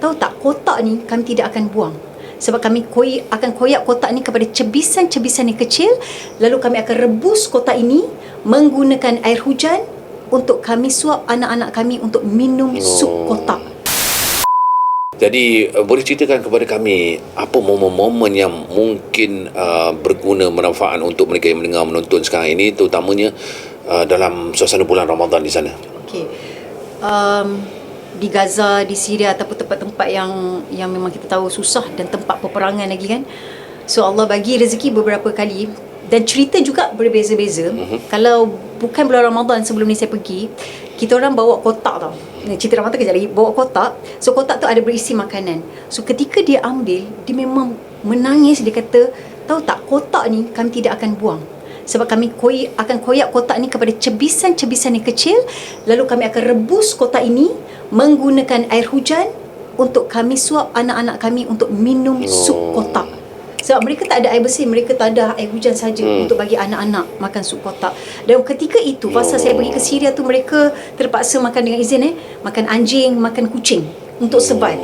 tahu tak kotak ni kami tidak akan buang sebab kami koi, akan koyak kotak ni kepada cebisan-cebisan yang kecil lalu kami akan rebus kotak ini menggunakan air hujan untuk kami suap anak-anak kami untuk minum sup Oh. kotak Jadi uh, boleh ceritakan kepada kami apa momen-momen yang mungkin uh, berguna manfaat untuk mereka yang mendengar menonton sekarang ini terutamanya uh, dalam suasana bulan Ramadan di sana. Okey. Um, di Gaza, di Syria ataupun tempat-tempat yang yang memang kita tahu susah dan tempat peperangan lagi kan. So Allah bagi rezeki beberapa kali dan cerita juga berbeza-beza. Uh-huh. Kalau bukan bulan Ramadan sebelum ni saya pergi, kita orang bawa kotak tau. Ni cerita Ramadan kejap lagi. Bawa kotak. So kotak tu ada berisi makanan. So ketika dia ambil, dia memang menangis. Dia kata, tahu tak kotak ni kami tidak akan buang sebab kami koi, akan koyak kotak ni kepada cebisan-cebisan yang kecil. Lalu kami akan rebus kotak ini menggunakan air hujan untuk kami suap anak-anak kami untuk minum Oh. sup kotak. Sebab mereka tak ada air bersih mereka tak ada air hujan saja Hmm. untuk bagi anak-anak makan sup kotak. Dan ketika itu pasal saya pergi ke Syria tu mereka terpaksa makan dengan izin eh makan anjing makan kucing untuk survive